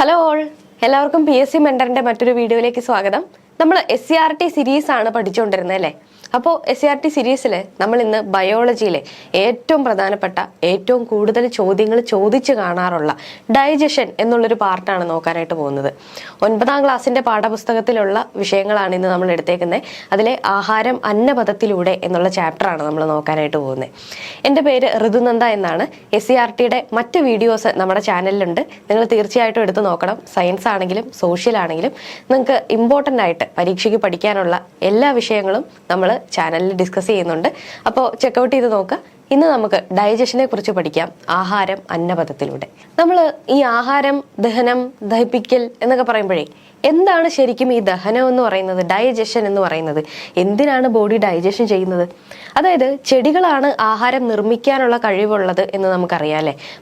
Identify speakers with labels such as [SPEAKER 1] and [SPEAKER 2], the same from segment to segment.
[SPEAKER 1] Hello all എല്ലാവർക്കും P S C മെന്ററിന്റെ മറ്റൊരു വീഡിയോയിലേക്ക് സ്വാഗതം. നമ്മൾ S C R T series ആണ് പഠിച്ചുകൊണ്ടിരുന്നത് അല്ലേ? അപ്പോൾ എസ് സി ആർ ടി സീരീസിൽ നമ്മൾ ഇന്ന് ബയോളജിയിലെ ഏറ്റവും പ്രധാനപ്പെട്ട ഏറ്റവും കൂടുതൽ ചോദ്യങ്ങൾ ചോദിച്ചു കാണാറുള്ള ഡൈജഷൻ എന്നുള്ളൊരു പാർട്ടാണ് നോക്കാനായിട്ട് പോകുന്നത്. ഒൻപതാം ക്ലാസ്സിന്റെ പാഠപുസ്തകത്തിലുള്ള വിഷയങ്ങളാണ് ഇന്ന് നമ്മൾ എടുത്തേക്കുന്നത്. അതിലെ ആഹാരം അന്നപഥത്തിലൂടെ എന്നുള്ള ചാപ്റ്ററാണ് നമ്മൾ നോക്കാനായിട്ട് പോകുന്നത്. എന്റെ പേര് ഋതുനന്ദ എന്നാണ്. എസ് സി ആർ ടിയുടെ മറ്റ് വീഡിയോസ് നമ്മുടെ ചാനലിലുണ്ട് നിങ്ങൾ തീർച്ചയായിട്ടും എടുത്ത് നോക്കണം. സയൻസ് ആണെങ്കിലും സോഷ്യൽ ആണെങ്കിലും. നിങ്ങൾക്ക് ഇമ്പോർട്ടന്റ് ആയിട്ട് പരീക്ഷയ്ക്ക് പഠിക്കാനുള്ള എല്ലാ വിഷയങ്ങളും നമ്മൾ ചാനലിൽ ഡിസ്കസ് ചെയ്യുന്നുണ്ട്. അപ്പോൾ ചെക്കൗട്ട് ചെയ്ത് നോക്കുക ഇന്ന് നമുക്ക് ഡൈജഷനെ കുറിച്ച് പഠിക്കാം. ആഹാരം അന്നപഥത്തിലൂടെ. നമ്മൾ ഈ ആഹാരം ദഹനം ദഹിപ്പിക്കൽ എന്നൊക്കെ പറയുമ്പോഴേ എന്താണ് ശരിക്കും ഈ ദഹനം എന്ന് പറയുന്നത് ഡൈജഷൻ എന്ന് പറയുന്നത്? എന്തിനാണ് ബോഡി ഡൈജഷൻ ചെയ്യുന്നത്? അതായത് ചെടികളാണ് ആഹാരം നിർമ്മിക്കാനുള്ള കഴിവുള്ളത് എന്ന് നമുക്കറിയാം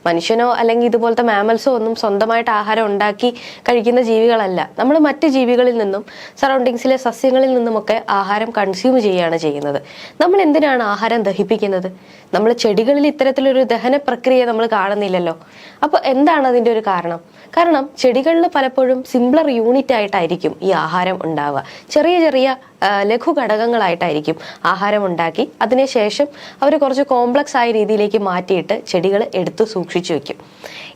[SPEAKER 1] മനുഷ്യനോ അല്ലെങ്കിൽ ഇതുപോലത്തെ മാമൽസോ ഒന്നും സ്വന്തമായിട്ട് ആഹാരം ഉണ്ടാക്കി കഴിക്കുന്ന ജീവികളല്ല. നമ്മൾ മറ്റ് ജീവികളിൽ നിന്നും സറൗണ്ടിങ്സിലെ സസ്യങ്ങളിൽ നിന്നുമൊക്കെ ആഹാരം കൺസ്യൂം ചെയ്യുകയാണ് ചെയ്യുന്നത്. നമ്മൾ എന്തിനാണ് ആഹാരം ദഹിപ്പിക്കുന്നത്? നമ്മൾ ചെടികളിൽ ഇത്തരത്തിലൊരു ദഹന പ്രക്രിയ നമ്മൾ കാണുന്നില്ലല്ലോ. അപ്പോൾ എന്താണ് അതിന്റെ ഒരു കാരണം? കാരണം ചെടികളിൽ പലപ്പോഴും സിംപ്ലർ യൂണിറ്റ് ആയിട്ടായിരിക്കും ഈ ആഹാരം ഉണ്ടാവുക. ചെറിയ ചെറിയ ലഘു ഘടകങ്ങളായിട്ടായിരിക്കും ആഹാരം ഉണ്ടാക്കി അതിനുശേഷം അവർ കുറച്ച് കോംപ്ലക്സ് ആയ രീതിയിലേക്ക് മാറ്റിയിട്ട് ചെടികൾ എടുത്തു സൂക്ഷിച്ചു വെക്കും.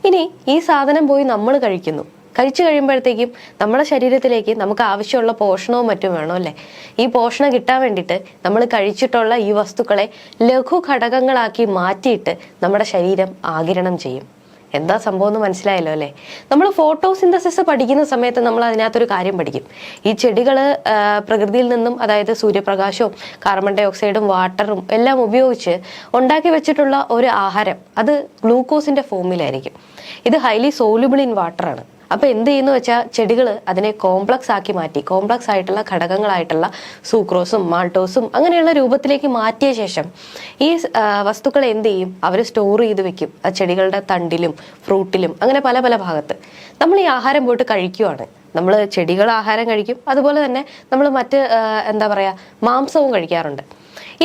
[SPEAKER 1] ഇനി ഈ സാധനം പോയി നമ്മൾ കഴിക്കുന്നു. കഴിച്ചു കഴിയുമ്പോഴത്തേക്കും നമ്മുടെ ശരീരത്തിലേക്ക് നമുക്ക് ആവശ്യമുള്ള പോഷണവും മറ്റും വേണം അല്ലേ? ഈ പോഷണം കിട്ടാൻ വേണ്ടിയിട്ട് നമ്മൾ കഴിച്ചിട്ടുള്ള ഈ വസ്തുക്കളെ ലഘു ഘടകങ്ങളാക്കി മാറ്റിയിട്ട് നമ്മുടെ ശരീരം ആകിരണം ചെയ്യും. എന്താ സംഭവം എന്ന് മനസ്സിലായല്ലോ അല്ലേ? നമ്മൾ ഫോട്ടോസിന്തസിസ് പഠിക്കുന്ന സമയത്ത് നമ്മൾ അതിനകത്തൊരു കാര്യം പഠിക്കും. ഈ ചെടികൾ പ്രകൃതിയിൽ നിന്നും അതായത് സൂര്യപ്രകാശവും കാർബൺ ഡൈ ഓക്സൈഡും വാട്ടറും എല്ലാം ഉപയോഗിച്ച് ഉണ്ടാക്കി വെച്ചിട്ടുള്ള ഒരു ആഹാരം അത് ഗ്ലൂക്കോസിന്റെ ഫോമിലായിരിക്കും ഇത് ഹൈലി സോലുബിൾ ഇൻ വാട്ടർ ആണ് അപ്പൊ എന്ത് ചെയ്യുന്നു വെച്ചാൽ ചെടികൾ അതിനെ കോംപ്ലക്സ് ആക്കി മാറ്റി കോംപ്ലക്സ് ആയിട്ടുള്ള ഘടകങ്ങളായിട്ടുള്ള സൂക്രോസും മാൾട്ടോസും അങ്ങനെയുള്ള രൂപത്തിലേക്ക് മാറ്റിയ ശേഷം ഈ വസ്തുക്കൾ എന്ത് ചെയ്യും? അവർ സ്റ്റോർ ചെയ്ത് വെക്കും. ആ ചെടികളുടെ തണ്ടിലും ഫ്രൂട്ടിലും അങ്ങനെ പല പല ഭാഗത്ത്. നമ്മൾ ഈ ആഹാരം പോയിട്ട് കഴിക്കുവാണ്. നമ്മൾ ചെടികൾ ആഹാരം കഴിക്കും. അതുപോലെ തന്നെ നമ്മൾ മറ്റ് എന്താ പറയാ മാംസവും കഴിക്കാറുണ്ട്.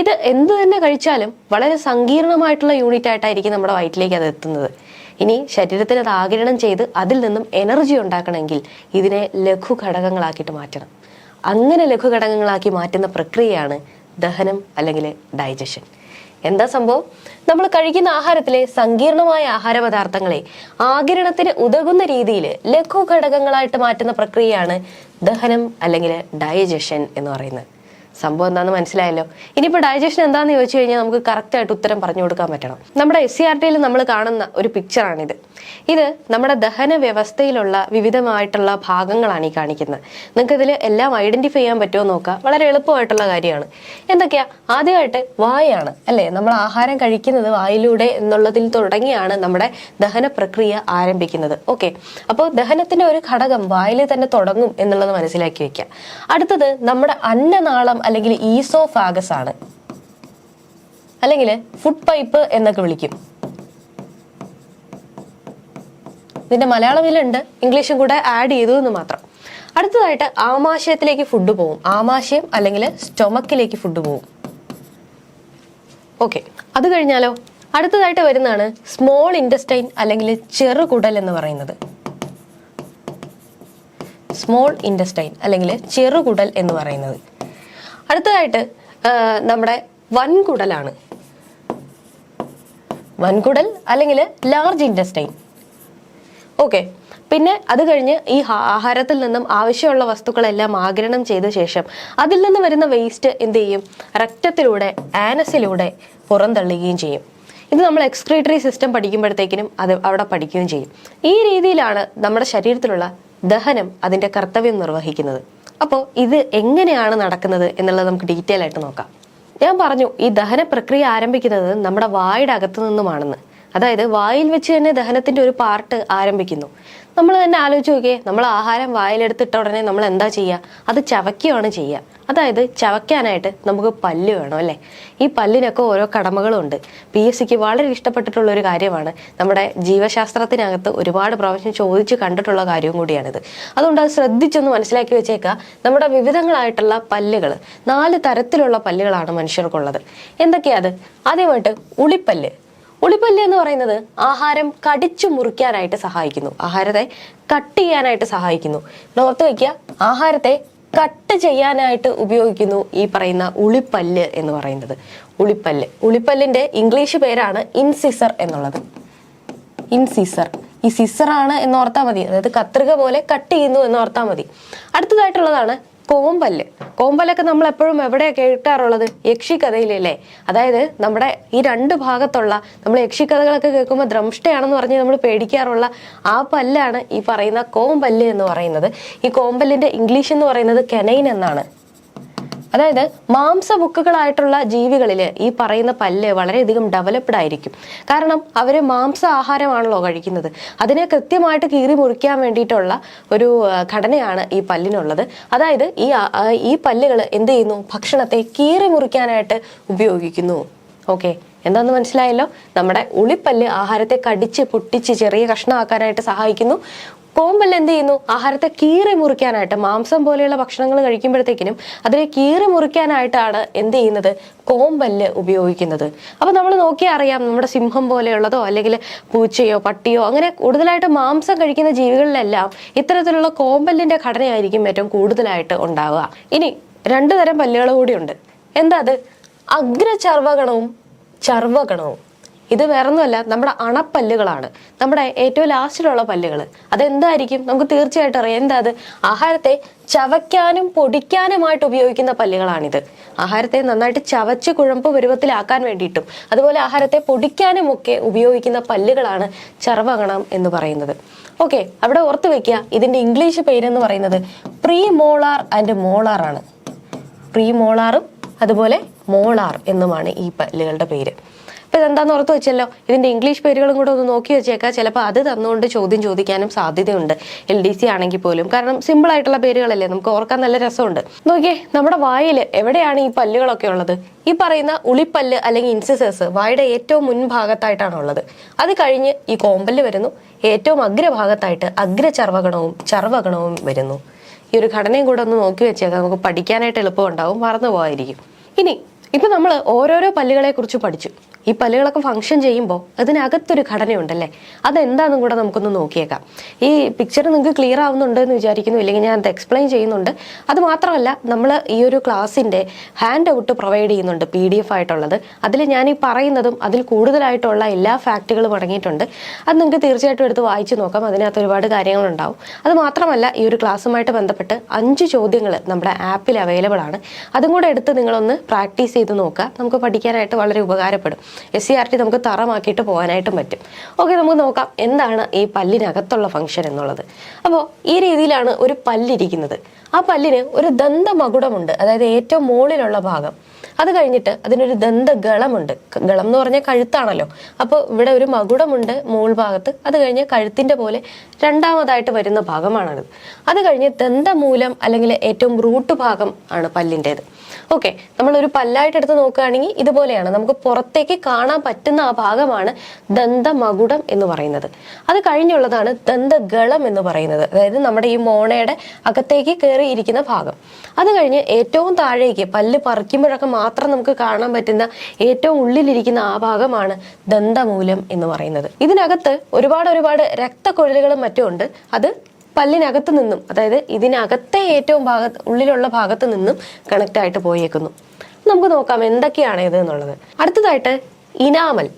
[SPEAKER 1] ഇത് എന്ത് തന്നെ കഴിച്ചാലും വളരെ സങ്കീർണമായിട്ടുള്ള യൂണിറ്റ് ആയിട്ടായിരിക്കും നമ്മുടെ വയറ്റിലേക്ക് അത് എത്തുന്നത്. ഇനി ശരീരത്തിന് അത് ആകിരണം ചെയ്ത് അതിൽ നിന്നും എനർജി ഉണ്ടാക്കണമെങ്കിൽ ഇതിനെ ലഘു ഘടകങ്ങളാക്കിയിട്ട് മാറ്റണം. അങ്ങനെ ലഘു ഘടകങ്ങളാക്കി മാറ്റുന്ന പ്രക്രിയയാണ് ദഹനം അല്ലെങ്കിൽ ഡൈജഷൻ എന്താ സംഭവം? നമ്മൾ കഴിക്കുന്ന ആഹാരത്തിലെ സങ്കീർണമായ ആഹാര പദാർത്ഥങ്ങളെ ആകിരണത്തിന് ഉതകുന്ന രീതിയിൽ ലഘു ഘടകങ്ങളായിട്ട് മാറ്റുന്ന പ്രക്രിയയാണ് ദഹനം അല്ലെങ്കിൽ ഡൈജഷൻ എന്ന് പറയുന്നത്. സംഭവം എന്താണെന്ന് മനസ്സിലായല്ലോ. ഇനിയിപ്പോൾ ഡൈജഷൻ എന്താണെന്ന് ചോദിച്ചു കഴിഞ്ഞാൽ നമുക്ക് കറക്റ്റ് ആയിട്ട് ഉത്തരം പറഞ്ഞു കൊടുക്കാൻ പറ്റണം. നമ്മുടെ എസ് സി ആർ ടിയിൽ നമ്മൾ കാണുന്ന ഒരു പിക്ചറാണിത് ഇത് നമ്മുടെ ദഹന വ്യവസ്ഥയിലുള്ള വിവിധമായിട്ടുള്ള ഭാഗങ്ങളാണ് ഈ കാണിക്കുന്നത്. നിങ്ങൾക്ക് ഇതിൽ എല്ലാം ഐഡന്റിഫൈ ചെയ്യാൻ പറ്റുമോ നോക്കുക വളരെ എളുപ്പമായിട്ടുള്ള കാര്യമാണ്. എന്തൊക്കെയാ? ആദ്യമായിട്ട് വായാണ് അല്ലേ? നമ്മൾ ആഹാരം കഴിക്കുന്നത് വായിലൂടെ എന്നുള്ളതിൽ തുടങ്ങിയാണ് നമ്മുടെ ദഹന പ്രക്രിയ ആരംഭിക്കുന്നത്. ഓക്കെ അപ്പോൾ ദഹനത്തിന്റെ ഒരു ഘടകം വായിൽ തന്നെ തുടങ്ങും എന്നുള്ളത് മനസ്സിലാക്കി വെക്കുക. അടുത്തത് നമ്മുടെ അന്നനാളം അല്ലെങ്കിൽ ഈസോഫാഗസ് ആണ് അല്ലെങ്കിൽ ഫുഡ് പൈപ്പ് എന്നൊക്കെ വിളിക്കും. ഇതിന്റെ മലയാളമിലുണ്ട് ഇംഗ്ലീഷും കൂടെ ആഡ് ചെയ്തു എന്ന് മാത്രം. അടുത്തതായിട്ട് ആമാശയത്തിലേക്ക് ഫുഡ് പോകും ആമാശയം അല്ലെങ്കിൽ സ്റ്റൊമക്കിലേക്ക് ഫുഡ് പോകും ഓക്കെ അത് കഴിഞ്ഞാലോ? അടുത്തതായിട്ട് വരുന്നതാണ് സ്മോൾ ഇൻഡസ്റ്റൈൻ അല്ലെങ്കിൽ ചെറുകുടൽ എന്ന് പറയുന്നത്. സ്മോൾ ഇൻഡസ്റ്റൈൻ അല്ലെങ്കിൽ ചെറുകുടൽ എന്ന് പറയുന്നത്. അടുത്തതായിട്ട് നമ്മുടെ വൻകുടലാണ്. വൻകുടൽ അല്ലെങ്കിൽ ലാർജ് ഇൻഡസ്റ്റൈൻ ഓക്കെ പിന്നെ അത് കഴിഞ്ഞ് ഈ ആഹാരത്തിൽ നിന്നും ആവശ്യമുള്ള വസ്തുക്കളെല്ലാം ആഗിരണം ചെയ്ത ശേഷം അതിൽ നിന്ന് വരുന്ന വേസ്റ്റ് എന്ത് ചെയ്യും? രക്തത്തിലൂടെ ആനസിലൂടെ പുറന്തള്ളുകയും ചെയ്യും. ഇത് നമ്മൾ എക്സ്ക്രീറ്ററി സിസ്റ്റം പഠിക്കുമ്പോഴത്തേക്കിനും അത് അവിടെ പഠിക്കുകയും ചെയ്യും. ഈ രീതിയിലാണ് നമ്മുടെ ശരീരത്തിലുള്ള ദഹനം അതിന്റെ കർത്തവ്യം നിർവഹിക്കുന്നത്. അപ്പോൾ ഇത് എങ്ങനെയാണ് നടക്കുന്നത് എന്നുള്ളത് നമുക്ക് ഡീറ്റെയിൽ ആയിട്ട് നോക്കാം. ഞാൻ പറഞ്ഞു ഈ ദഹന പ്രക്രിയ ആരംഭിക്കുന്നത് നമ്മുടെ വായുടെ അകത്തു നിന്നുമാണെന്ന്. അതായത് വായിൽ വെച്ച് തന്നെ ദഹനത്തിന്റെ ഒരു പാർട്ട് ആരംഭിക്കുന്നു. നമ്മൾ തന്നെ ആലോചിച്ച് നോക്കിയേ നമ്മൾ ആഹാരം വായിലെടുത്തിട്ട ഉടനെ നമ്മൾ എന്താ ചെയ്യുക? അത് ചവയ്ക്കുകയാണ് ചെയ്യുക. അതായത് ചവയ്ക്കാനായിട്ട് നമുക്ക് പല്ല് വേണം അല്ലേ? ഈ പല്ലിനൊക്കെ ഓരോ കടമകളും ഉണ്ട് പി എസ് സിക്ക് വളരെ ഇഷ്ടപ്പെട്ടിട്ടുള്ള ഒരു കാര്യമാണ്. നമ്മുടെ ജീവശാസ്ത്രത്തിനകത്ത് ഒരുപാട് പ്രാവശ്യം ചോദിച്ച് കണ്ടിട്ടുള്ള കാര്യവും കൂടിയാണിത്. അതുകൊണ്ട് അത് ശ്രദ്ധിച്ചൊന്ന് മനസ്സിലാക്കി വെച്ചേക്കുക. നമ്മുടെ വിവിധങ്ങളായിട്ടുള്ള പല്ലുകൾ നാല് തരത്തിലുള്ള പല്ലുകളാണ് മനുഷ്യർക്കുള്ളത്. എന്തൊക്കെയാ അത്? ആദ്യമായിട്ട് ഉളിപ്പല്ല്. ഉളിപ്പല്ല് എന്ന് പറയുന്നത് ആഹാരം കടിച്ചു മുറിക്കാനായിട്ട് സഹായിക്കുന്നു. ആഹാരത്തെ കട്ട് ചെയ്യാനായിട്ട് സഹായിക്കുന്നു. നോർത്ത് വയ്ക്കുക ആഹാരത്തെ കട്ട് ചെയ്യാനായിട്ട് ഉപയോഗിക്കുന്നു ഈ പറയുന്ന ഉളിപ്പല്ല് എന്ന് പറയുന്നത്. ഉളിപ്പല്ല്. ഉളിപ്പല്ലിന്റെ ഇംഗ്ലീഷ് പേരാണ് ഇൻസിസർ എന്നുള്ളത്. ഇൻസിസർ. ഈ സിസർ എന്ന് ഓർത്താൽ മതി. അതായത് കത്രിക പോലെ കട്ട് ചെയ്യുന്നു എന്ന് ഓർത്താൽ മതി. അടുത്തതായിട്ടുള്ളതാണ് കോമ്പല്ല്. കോമ്പലൊക്കെ നമ്മൾ എപ്പോഴും എവിടെയാണ് കേൾക്കാറുള്ളത്? യക്ഷിക്കഥയിലല്ലേ അതായത് നമ്മുടെ ഈ രണ്ട് ഭാഗത്തുള്ള നമ്മൾ യക്ഷിക്കഥകളൊക്കെ കേൾക്കുമ്പോൾ ദ്രംഷ്ടയാണെന്ന് പറഞ്ഞ് നമ്മൾ പേടിക്കാറുള്ള ആ പല്ലാണ് ഈ പറയുന്ന കോമ്പല്ല് എന്ന് പറയുന്നത്. ഈ കോമ്പല്ലിന്റെ ഇംഗ്ലീഷ് എന്ന് പറയുന്നത് കെനൈൻ എന്നാണ്. അതായത് മാംസഭുക്കുകളായിട്ടുള്ള ജീവികളിൽ ഈ പറയുന്ന പല്ല് വളരെയധികം ഡെവലപ്ഡ് ആയിരിക്കും. കാരണം അവർ മാംസ ആഹാരമാണല്ലോ കഴിക്കുന്നത്. അതിനെ കൃത്യമായിട്ട് കീറി മുറിക്കാൻ വേണ്ടിയിട്ടുള്ള ഒരു ഘടനയാണ് ഈ പല്ലിനുള്ളത്. അതായത് ഈ ഈ പല്ലുകൾ എന്ത് ചെയ്യുന്നു? ഭക്ഷണത്തെ കീറി മുറിക്കാനായിട്ട് ഉപയോഗിക്കുന്നു. ഓക്കെ. എന്താന്ന് മനസ്സിലായല്ലോ? നമ്മുടെ ഉളിപ്പല്ല് ആഹാരത്തെ കടിച്ച് പൊട്ടിച്ച് ചെറിയ കഷ്ണമാക്കാനായിട്ട് സഹായിക്കുന്നു. കോമ്പല്ല് എന്ത് ചെയ്യുന്നു? ആഹാരത്തെ കീറി മുറിക്കാനായിട്ട് മാംസം പോലെയുള്ള ഭക്ഷണങ്ങൾ കഴിക്കുമ്പോഴത്തേക്കിനും അതിനെ കീറി മുറിക്കാനായിട്ടാണ് എന്ത് ചെയ്യുന്നത്? കോമ്പല്ല് ഉപയോഗിക്കുന്നത്. അപ്പൊ നമ്മൾ നോക്കിയാൽ അറിയാം നമ്മുടെ സിംഹം പോലെയുള്ളതോ അല്ലെങ്കിൽ പൂച്ചയോ പട്ടിയോ അങ്ങനെ കൂടുതലായിട്ട് മാംസം കഴിക്കുന്ന ജീവികളിലെല്ലാം ഇത്തരത്തിലുള്ള കോമ്പല്ലിന്റെ ഘടനയായിരിക്കും ഏറ്റവും കൂടുതലായിട്ട് ഉണ്ടാവുക. ഇനി രണ്ടു തരം പല്ലുകൾ കൂടിയുണ്ട് എന്താ അത്? അഗ്രചർവഗണവും ചർവഗണവും ഇത് വേറൊന്നുമല്ല നമ്മുടെ അണപ്പല്ലുകളാണ്. നമ്മുടെ ഏറ്റവും ലാസ്റ്റിലുള്ള പല്ലുകൾ അതെന്തായിരിക്കും? നമുക്ക് തീർച്ചയായിട്ടും അറിയാം. എന്താ അത്? ആഹാരത്തെ ചവയ്ക്കാനും പൊടിക്കാനുമായിട്ട് ഉപയോഗിക്കുന്ന പല്ലുകളാണിത്. ആഹാരത്തെ നന്നായിട്ട് ചവച്ച് കുഴമ്പ് പരുവത്തിലാക്കാൻ വേണ്ടിയിട്ടും അതുപോലെ ആഹാരത്തെ പൊടിക്കാനും ഒക്കെ ഉപയോഗിക്കുന്ന പല്ലുകളാണ് ചർവകണം എന്ന് പറയുന്നത്. ഓക്കെ അവിടെ ഓർത്ത് വെക്കുക ഇതിന്റെ ഇംഗ്ലീഷ് പേരെന്ന് പറയുന്നത് പ്രീ മോളാർ ആൻഡ് മോളാർ ആണ്. പ്രീ മോളാറും അതുപോലെ മോളാർ എന്നുമാണ് ഈ പല്ലുകളുടെ പേര്. അപ്പൊ ഇതെന്താന്ന് ഓർത്ത് വെച്ചല്ലോ? ഇതിന്റെ ഇംഗ്ലീഷ് പേരുകളും കൂടെ ഒന്ന് നോക്കി വെച്ചേക്കാം. ചിലപ്പോൾ അത് തന്നുകൊണ്ട് ചോദ്യം ചോദിക്കാനും സാധ്യതയുണ്ട്. എൽ ഡി സി ആണെങ്കിൽ പോലും. കാരണം സിമ്പിൾ ആയിട്ടുള്ള പേരുകളല്ലേ. നമുക്ക് ഓർക്കാൻ നല്ല രസമുണ്ട്. നോക്കിയേ നമ്മുടെ വായിൽ എവിടെയാണ് ഈ പല്ലുകളൊക്കെ ഉള്ളത്? ഈ പറയുന്ന ഉളിപ്പല്ല് അല്ലെങ്കിൽ ഇൻസിസസ് വായുടെ ഏറ്റവും മുൻഭാഗത്തായിട്ടാണ് ഉള്ളത് അത് കഴിഞ്ഞ് ഈ കോമ്പല്ല് വരുന്നു. ഏറ്റവും അഗ്രഭാഗത്തായിട്ട് അഗ്രചർവഗണവും ചർവഗണവും വരുന്നു. ഈ ഒരു ഘടനയും കൂടെ ഒന്ന് നോക്കി വെച്ചേക്കാം. നമുക്ക് പഠിക്കാനായിട്ട് എളുപ്പമുണ്ടാവും. മറന്നു പോകാതിരിക്കും ഇനി ഇപ്പൊ നമ്മൾ ഓരോരോ പല്ലുകളെ കുറിച്ച് പഠിച്ചു. ഈ പല്ലുകളൊക്കെ ഫംഗ്ഷൻ ചെയ്യുമ്പോൾ അതിനകത്തൊരു ഘടനയുണ്ടല്ലേ? അതെന്താണെന്നും കൂടെ നമുക്കൊന്ന് നോക്കിയേക്കാം. ഈ പിക്ചർ നിങ്ങൾക്ക് ക്ലിയർ ആവുന്നുണ്ട് എന്ന് വിചാരിക്കുന്നു ഇല്ലെങ്കിൽ ഞാൻ അത് എക്സ്പ്ലെയിൻ ചെയ്യുന്നുണ്ട്. അത് മാത്രമല്ല നമ്മൾ ഈ ഒരു ക്ലാസ്സിന്റെ ഹാൻഡ് ഔട്ട് പ്രൊവൈഡ് ചെയ്യുന്നുണ്ട് പി ഡി എഫ് ആയിട്ടുള്ളത്. അതിൽ ഞാൻ ഈ പറയുന്നതും അതിൽ കൂടുതലായിട്ടുള്ള എല്ലാ ഫാക്റ്റുകളും അടങ്ങിയിട്ടുണ്ട്. അത് നിങ്ങൾക്ക് തീർച്ചയായിട്ടും എടുത്ത് വായിച്ചു നോക്കാം അതിനകത്ത് ഒരുപാട് കാര്യങ്ങളുണ്ടാവും. അത് മാത്രമല്ല ഈ ഒരു ക്ലാസ്സുമായിട്ട് ബന്ധപ്പെട്ട് അഞ്ച് ചോദ്യങ്ങൾ നമ്മുടെ ആപ്പിൽ അവൈലബിൾ ആണ്. അതും കൂടെ എടുത്ത് നിങ്ങളൊന്ന് പ്രാക്ടീസ് ചെയ്ത് നോക്കുക. നമുക്ക് പഠിക്കാനായിട്ട് വളരെ ഉപകാരപ്പെടും. എസ് സി ആർ ടി നമുക്ക് തറമാക്കിയിട്ട് പോകാനായിട്ടും പറ്റും. ഓക്കെ നമുക്ക് നോക്കാം എന്താണ് ഈ പല്ലിനകത്തുള്ള ഫംഗ്ഷൻ എന്നുള്ളത്. അപ്പോൾ ഈ രീതിയിലാണ് ഒരു പല്ലിരിക്കുന്നത്. ആ പല്ലിന് ഒരു ദന്തമകുടമുണ്ട് അതായത് ഏറ്റവും മുകളിലുള്ള ഭാഗം. അത് കഴിഞ്ഞിട്ട് അതിനൊരു ദന്തഗളമുണ്ട്. ഗളമുണ്ട് ഗളം എന്ന് പറഞ്ഞാൽ കഴുത്താണല്ലോ. അപ്പോൾ ഇവിടെ ഒരു മകുടമുണ്ട് മുകൾ ഭാഗത്ത്. അത് കഴിഞ്ഞ് കഴുത്തിന്റെ പോലെ രണ്ടാമതായിട്ട് വരുന്ന ഭാഗമാണത്. അത് കഴിഞ്ഞ് ദന്തമൂലം അല്ലെങ്കിൽ ഏറ്റവും റൂട്ട് ഭാഗം ആണ് പല്ലിന്റെത്. ഓക്കെ നമ്മളൊരു പല്ലായിട്ട് എടുത്ത് നോക്കുകയാണെങ്കിൽ ഇതുപോലെയാണ്. നമുക്ക് പുറത്തേക്ക് കാണാൻ പറ്റുന്ന ആ ഭാഗമാണ് ദന്തമകുടം എന്ന് പറയുന്നത്. അത് കഴിഞ്ഞുള്ളതാണ് ദന്തഗളം എന്ന് പറയുന്നത്. അതായത് നമ്മുടെ ഈ മോണയുടെ അകത്തേക്ക് കയറിയിരിക്കുന്ന ഭാഗം. അത് കഴിഞ്ഞ് ഏറ്റവും താഴേക്ക് പല്ല് പറിക്കുമ്പോഴൊക്കെ മാത്രം നമുക്ക് കാണാൻ പറ്റുന്ന ഏറ്റവും ഉള്ളിലിരിക്കുന്ന ആ ഭാഗമാണ് ദന്തമൂലം എന്ന് പറയുന്നത്. ഇതിനകത്ത് ഒരുപാട് ഒരുപാട് രക്തക്കൊഴലുകളും മറ്റും ഉണ്ട്. അത് പല്ലിനകത്ത് നിന്നും അതായത് ഇതിനകത്തെ ഏറ്റവും ഭാഗത്ത് ഉള്ളിലുള്ള ഭാഗത്ത് നിന്നും കണക്ട് ആയിട്ട് പോയേക്കുന്നു. നമുക്ക് നോക്കാം എന്തൊക്കെയാണ് ഇത് എന്നുള്ളത്. അടുത്തതായിട്ട് ഇനാമൽ.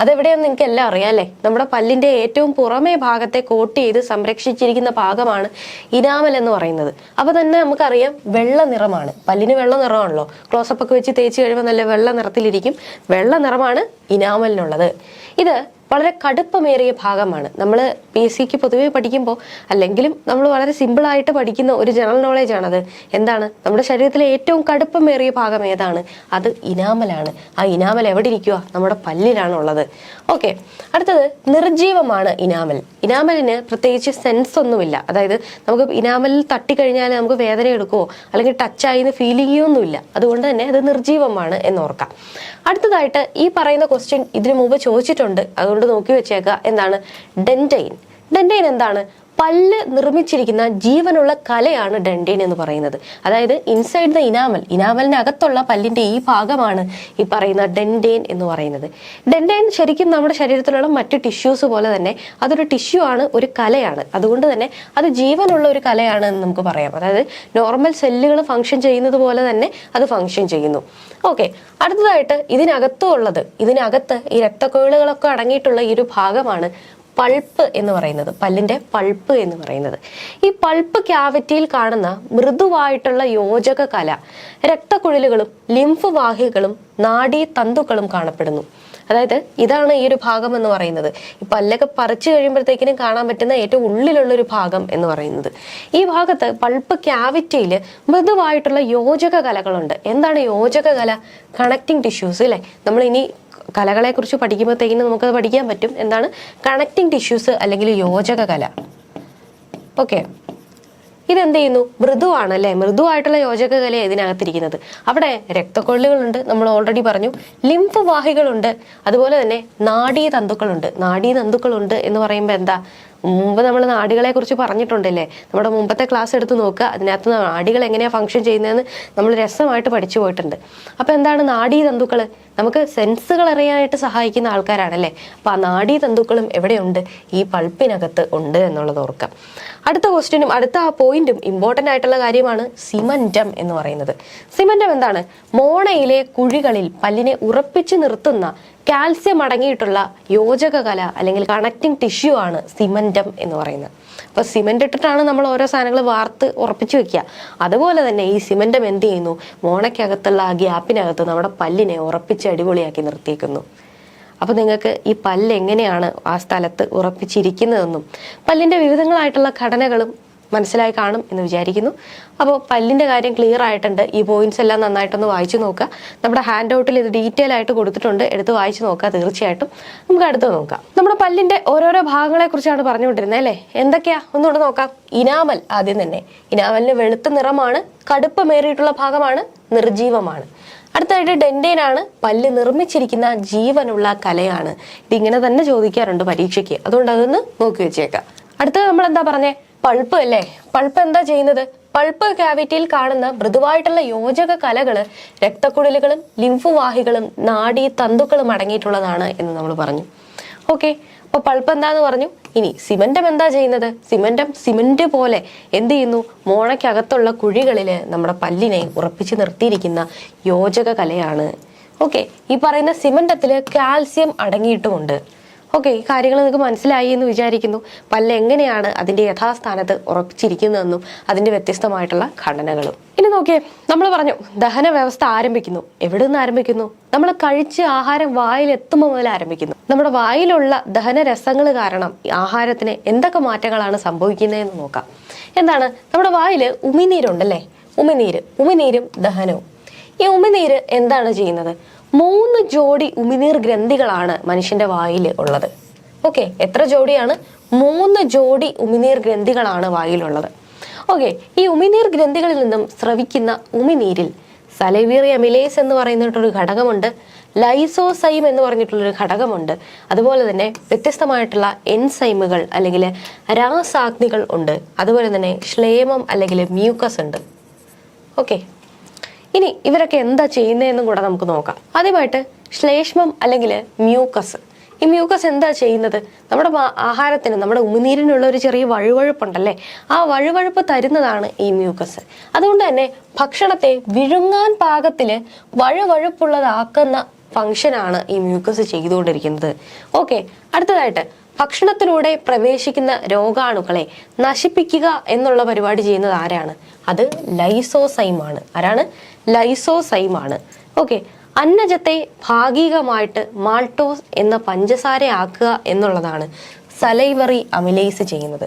[SPEAKER 1] അതെവിടെയെന്ന് നിങ്ങൾക്ക് എല്ലാം അറിയാം അല്ലേ? നമ്മുടെ പല്ലിന്റെ ഏറ്റവും പുറമേ ഭാഗത്തെ കോട്ട് ചെയ്ത് സംരക്ഷിച്ചിരിക്കുന്ന ഭാഗമാണ് ഇനാമൽ എന്ന് പറയുന്നത്. അപ്പൊ തന്നെ നമുക്കറിയാം വെള്ള നിറമാണ് പല്ലിന് വെള്ള നിറമാണല്ലോ ക്ലോസപ്പ് ഒക്കെ വെച്ച് തേച്ച് കഴിയുമ്പോൾ നല്ല വെള്ള നിറത്തിലിരിക്കും വെള്ള നിറമാണ് ഇനാമലിനുള്ളത്. ഇത് വളരെ കടുപ്പമേറിയ ഭാഗമാണ്. നമ്മൾ പി എസ് സിക്ക് പൊതുവെ പഠിക്കുമ്പോൾ അല്ലെങ്കിലും നമ്മൾ വളരെ സിമ്പിളായിട്ട് പഠിക്കുന്ന ഒരു ജനറൽ നോളേജ് ആണത്. എന്താണ്? നമ്മുടെ ശരീരത്തിലെ ഏറ്റവും കടുപ്പമേറിയ ഭാഗം ഏതാണ്? അത് ഇനാമലാണ്. ആ ഇനാമൽ എവിടെ ഇരിക്കുക നമ്മുടെ പല്ലിലാണ് ഉള്ളത് ഓക്കെ അടുത്തത് നിർജീവമാണ് ഇനാമൽ. ഇനാമലിന് പ്രത്യേകിച്ച് സെൻസ് ഒന്നുമില്ല. അതായത് നമുക്ക് ഇനാമലിൽ തട്ടിക്കഴിഞ്ഞാൽ നമുക്ക് വേദന എടുക്കുമോ അല്ലെങ്കിൽ ടച്ചായി എന്ന് ഫീൽ ചെയ്യുകയൊന്നുമില്ല അതുകൊണ്ട് തന്നെ അത് നിർജീവമാണ് എന്നോർക്കാം. അടുത്തതായിട്ട് ഈ പറയുന്ന ക്വസ്റ്റ്യൻ ഇതിനു മുമ്പ് ചോദിച്ചിട്ടുണ്ട്. അതുകൊണ്ട് നോക്കി വെച്ചേക്കുക. എന്താണ്? ഡെന്റൈൻ ഡെന്റൈൻ എന്താണ്? പല്ല് നിർമ്മിച്ചിരിക്കുന്ന ജീവനുള്ള കലയാണ് ഡെൻഡേൻ എന്ന് പറയുന്നത്. അതായത് ഇൻസൈഡ് ദ ഇനാമൽ ഇനാമലിനകത്തുള്ള പല്ലിന്റെ ഈ ഭാഗമാണ് ഈ പറയുന്ന ഡെൻഡേൻ എന്ന് പറയുന്നത്. ഡെൻഡേൻ ശരിക്കും നമ്മുടെ ശരീരത്തിലുള്ള മറ്റ് ടിഷ്യൂസ് പോലെ തന്നെ അതൊരു ടിഷ്യൂ ആണ് ഒരു കലയാണ്. അതുകൊണ്ട് തന്നെ അത് ജീവനുള്ള ഒരു കലയാണ് എന്ന് നമുക്ക് പറയാം. അതായത് നോർമൽ സെല്ലുകൾ ഫങ്ഷൻ ചെയ്യുന്നത് പോലെ തന്നെ അത് ഫങ്ഷൻ ചെയ്യുന്നു. ഓക്കെ അടുത്തതായിട്ട് ഇതിനകത്തുള്ളത് ഇതിനകത്ത് ഈ രക്തക്കൊഴിലുകളൊക്കെ അടങ്ങിയിട്ടുള്ള ഈ ഒരു ഭാഗമാണ് പൾപ്പ് എന്ന് പറയുന്നത് പല്ലിന്റെ പൾപ്പ് എന്ന് പറയുന്നത്. ഈ പൾപ്പ് ക്യാവിറ്റിയിൽ കാണുന്ന മൃദുവായിട്ടുള്ള യോജക കല രക്തക്കുഴലുകളും ലിംഫ് വാഹികളും നാഡീ തന്തുക്കളും കാണപ്പെടുന്നു. അതായത് ഇതാണ് ഈ ഒരു ഭാഗം എന്ന് പറയുന്നത്. ഈ പല്ലൊക്കെ പറിച്ചു കഴിയുമ്പോഴത്തേക്കിനും കാണാൻ പറ്റുന്ന ഏറ്റവും ഉള്ളിലുള്ള ഒരു ഭാഗം എന്ന് പറയുന്നത്. ഈ ഭാഗത്ത് പൾപ്പ് ക്യാവിറ്റിയിൽ മൃദുവായിട്ടുള്ള യോജക കലകളുണ്ട് എന്താണ് യോജക കല കണക്റ്റിംഗ് ടിഷ്യൂസ് അല്ലെ നമ്മൾ ഇനി കലകളെ കുറിച്ച് പഠിക്കുമ്പോഴത്തേക്കിനും നമുക്കത് പഠിക്കാൻ പറ്റും. എന്താണ്? കണക്റ്റിംഗ് ടിഷ്യൂസ് അല്ലെങ്കിൽ യോജക കല ഓക്കെ ഇതെന്ത് ചെയ്യുന്നു മൃദുവാണ് അല്ലേ? മൃദുവായിട്ടുള്ള യോജക കല ഇതിനകത്തിരിക്കുന്നത്. അവിടെ രക്തക്കൊള്ളുകളുണ്ട് നമ്മൾ ഓൾറെഡി പറഞ്ഞു. ലിംഫ് വാഹികളുണ്ട് അതുപോലെ തന്നെ നാഡീ തന്തുക്കളുണ്ട് നാഡീ തന്തുക്കളുണ്ട് എന്ന് പറയുമ്പോൾ എന്താ? മുമ്പ് നമ്മൾ നാടികളെ കുറിച്ച് പറഞ്ഞിട്ടുണ്ടല്ലേ? നമ്മുടെ മുമ്പത്തെ ക്ലാസ് എടുത്ത് നോക്കുക. അതിനകത്ത് നാടികൾ എങ്ങനെയാണ് ഫംഗ്ഷൻ ചെയ്യുന്നതെന്ന് നമ്മൾ രസമായിട്ട് പഠിച്ചു പോയിട്ടുണ്ട്. അപ്പൊ എന്താണ് നാഡീ തന്തുക്കൾ നമുക്ക് സെൻസുകൾ അറിയാനായിട്ട് സഹായിക്കുന്ന ആൾക്കാരാണല്ലേ? അപ്പൊ ആ നാഡീ തന്തുക്കളും എവിടെയുണ്ട്? ഈ പൾപ്പിനകത്ത് ഉണ്ട് എന്നുള്ളത് ഓർക്കാം. അടുത്ത ക്വസ്റ്റ്യനും അടുത്ത ആ പോയിന്റും ഇമ്പോർട്ടന്റ് ആയിട്ടുള്ള കാര്യമാണ് സിമന്റം എന്ന് പറയുന്നത്. സിമന്റം എന്താണ്? മോണയിലെ കുഴികളിൽ പല്ലിനെ ഉറപ്പിച്ചു നിർത്തുന്ന കാൽസ്യം അടങ്ങിയിട്ടുള്ള യോജക കല അല്ലെങ്കിൽ കണക്റ്റിംഗ് ടിഷ്യൂ ആണ് സിമന്റം എന്ന് പറയുന്നത്. അപ്പൊ സിമെന്റ് ഇട്ടിട്ടാണ് നമ്മൾ ഓരോ സാധനങ്ങൾ വാർത്ത് ഉറപ്പിച്ചു വെക്കുക. അതുപോലെ തന്നെ ഈ സിമന്റം എന്ത് ചെയ്യുന്നു? മോണയ്ക്കകത്തുള്ള ആ ഗ്യാപ്പിനകത്ത് നമ്മുടെ പല്ലിനെ ഉറപ്പിച്ച് അടിപൊളിയാക്കി നിർത്തിയേക്കുന്നു. അപ്പൊ നിങ്ങൾക്ക് ഈ പല്ല് എങ്ങനെയാണ് ആ സ്ഥലത്ത് ഉറപ്പിച്ചിരിക്കുന്നതെന്നും പല്ലിന്റെ വിവിധങ്ങളായിട്ടുള്ള ഘടനകളും മനസ്സിലായി കാണും എന്ന് വിചാരിക്കുന്നു. അപ്പോൾ പല്ലിന്റെ കാര്യം ക്ലിയർ ആയിട്ടുണ്ട്. ഈ പോയിന്റ്സ് എല്ലാം നന്നായിട്ടൊന്ന് വായിച്ചു നോക്കുക. നമ്മുടെ ഹാൻഡ് ഔട്ടിൽ ഇത് ഡീറ്റെയിൽ ആയിട്ട് കൊടുത്തിട്ടുണ്ട്. എടുത്ത് വായിച്ചു നോക്കുക തീർച്ചയായിട്ടും. നമുക്ക് അടുത്ത് നോക്കാം. നമ്മുടെ പല്ലിന്റെ ഓരോരോ ഭാഗങ്ങളെ കുറിച്ചാണ് പറഞ്ഞുകൊണ്ടിരുന്നത് അല്ലേ? എന്തൊക്കെയാ? ഒന്നുകൂടെ നോക്കാം. ഇനാമൽ ആദ്യം തന്നെ. ഇനാമലിന് വെളുത്ത നിറമാണ് കടുപ്പമേറിയിട്ടുള്ള ഭാഗമാണ് നിർജീവമാണ്. അടുത്തായിട്ട് ആണ് പല്ല് നിർമ്മിച്ചിരിക്കുന്ന ജീവനുള്ള കലയാണ്. ഇതിങ്ങനെ തന്നെ ചോദിക്കാറുണ്ട് പരീക്ഷയ്ക്ക്. അതുകൊണ്ട് അതൊന്ന് നോക്കി വെച്ചേക്കാം. അടുത്തത് നമ്മൾ എന്താ പറഞ്ഞേ? പൾപ്പ് അല്ലേ? പൾപ്പ് എന്താ ചെയ്യുന്നത്? പൾപ്പ് ക്യാവിറ്റിയിൽ കാണുന്ന മൃദുവായിട്ടുള്ള യോജക കലകൾ രക്തക്കുഴലുകളും ലിംഫുവാഹികളും നാടി തന്തുക്കളും അടങ്ങിയിട്ടുള്ളതാണ് എന്ന് നമ്മൾ പറഞ്ഞു. ഓക്കെ അപ്പൊ പൾപ്പ് എന്താന്ന് പറഞ്ഞു? ഇനി സിമന്റം എന്താ ചെയ്യുന്നത്? സിമന്റം സിമന്റ് പോലെ എന്ത് ചെയ്യുന്നു? മോണയ്ക്കകത്തുള്ള കുഴികളിൽ നമ്മുടെ പല്ലിനെ ഉറപ്പിച്ചു നിർത്തിയിരിക്കുന്ന യോജക കലയാണ്. ഓക്കെ ഈ പറയുന്ന സിമന്റത്തിൽ കാൽസ്യം അടങ്ങിയിട്ടുമുണ്ട്. ഓക്കെ ഈ കാര്യങ്ങൾ നിങ്ങൾക്ക് മനസ്സിലായി എന്ന് വിചാരിക്കുന്നു. പല്ല് എങ്ങനെയാണ് അതിന്റെ യഥാസ്ഥാനത്ത് ഉറപ്പിച്ചിരിക്കുന്നതെന്നും അതിന്റെ വ്യത്യസ്തമായിട്ടുള്ള ഘടനകളും. ഇനി നോക്കിയേ നമ്മൾ പറഞ്ഞു ദഹന വ്യവസ്ഥ ആരംഭിക്കുന്നു. എവിടെ നിന്ന് ആരംഭിക്കുന്നു? നമ്മൾ കഴിച്ച് ആഹാരം വായിൽ എത്തുമ്പോൾ മുതൽ ആരംഭിക്കുന്നു. നമ്മുടെ വായിലുള്ള ദഹന രസങ്ങൾ കാരണം ആഹാരത്തിന് എന്തൊക്കെ മാറ്റങ്ങളാണ് സംഭവിക്കുന്നതെന്ന് നോക്കാം. എന്താണ്? നമ്മുടെ വായിൽ ഉമിനീരുണ്ടല്ലേ? ഉമിനീര്. ഉമിനീരും ദഹനവും. ഈ ഉമിനീര് എന്താണ് ചെയ്യുന്നത്? മൂന്ന് ജോഡി ഉമിനീർ ഗ്രന്ഥികളാണ് മനുഷ്യന്റെ വായിൽ ഉള്ളത്. ഓക്കെ എത്ര ജോഡിയാണ്? മൂന്ന് ജോഡി ഉമിനീർ ഗ്രന്ഥികളാണ് വായിലുള്ളത്. ഓക്കെ ഈ ഉമിനീർ ഗ്രന്ഥികളിൽ നിന്നും സ്രവിക്കുന്ന ഉമിനീരിൽ സലൈവീറി അമിലേസ് എന്ന് പറയുന്നിട്ടൊരു ഘടകമുണ്ട് ലൈസോസൈം എന്ന് പറഞ്ഞിട്ടുള്ളൊരു ഘടകമുണ്ട് അതുപോലെ തന്നെ വ്യത്യസ്തമായിട്ടുള്ള എൻസൈമുകൾ അല്ലെങ്കിൽ രാസാഗ്നികൾ ഉണ്ട് അതുപോലെ തന്നെ ശ്ലേമം അല്ലെങ്കിൽ മ്യൂക്കസ് ഉണ്ട്. ഓക്കെ ഇനി ഇവരൊക്കെ എന്താ ചെയ്യുന്നതെന്നും കൂടെ നമുക്ക് നോക്കാം. ആദ്യമായിട്ട് ശ്ലേഷ്മം അല്ലെങ്കിൽ മ്യൂക്കസ്. ഈ മ്യൂക്കസ് എന്താ ചെയ്യുന്നത്? നമ്മുടെ ആഹാരത്തിന് നമ്മുടെ ഉമിനീരിനുള്ള ഒരു ചെറിയ വഴുവഴുപ്പുണ്ടല്ലേ? ആ വഴുവഴുപ്പ് തരുന്നതാണ് ഈ മ്യൂക്കസ്. അതുകൊണ്ട് തന്നെ ഭക്ഷണത്തെ വിഴുങ്ങാൻ പാകത്തിൽ വഴുവഴുപ്പുള്ളതാക്കുന്ന ഫങ്ഷനാണ് ഈ മ്യൂക്കസ് ചെയ്തുകൊണ്ടിരിക്കുന്നത്. ഓക്കെ അടുത്തതായിട്ട് ഭക്ഷണത്തിലൂടെ പ്രവേശിക്കുന്ന രോഗാണുക്കളെ നശിപ്പിക്കുക എന്നുള്ള പരിപാടി ചെയ്യുന്നത് ആരാണ്? അത് ലൈസോസൈമാണ്. ആരാണ്? ലൈസോസൈമാണ്. ഓക്കെ. അന്നജത്തെ ഭാഗികമായിട്ട് മാൾട്ടോസ് എന്ന പഞ്ചസാര ആക്കുക എന്നുള്ളതാണ് സലൈവറി അമിലേസ് ചെയ്യുന്നത്.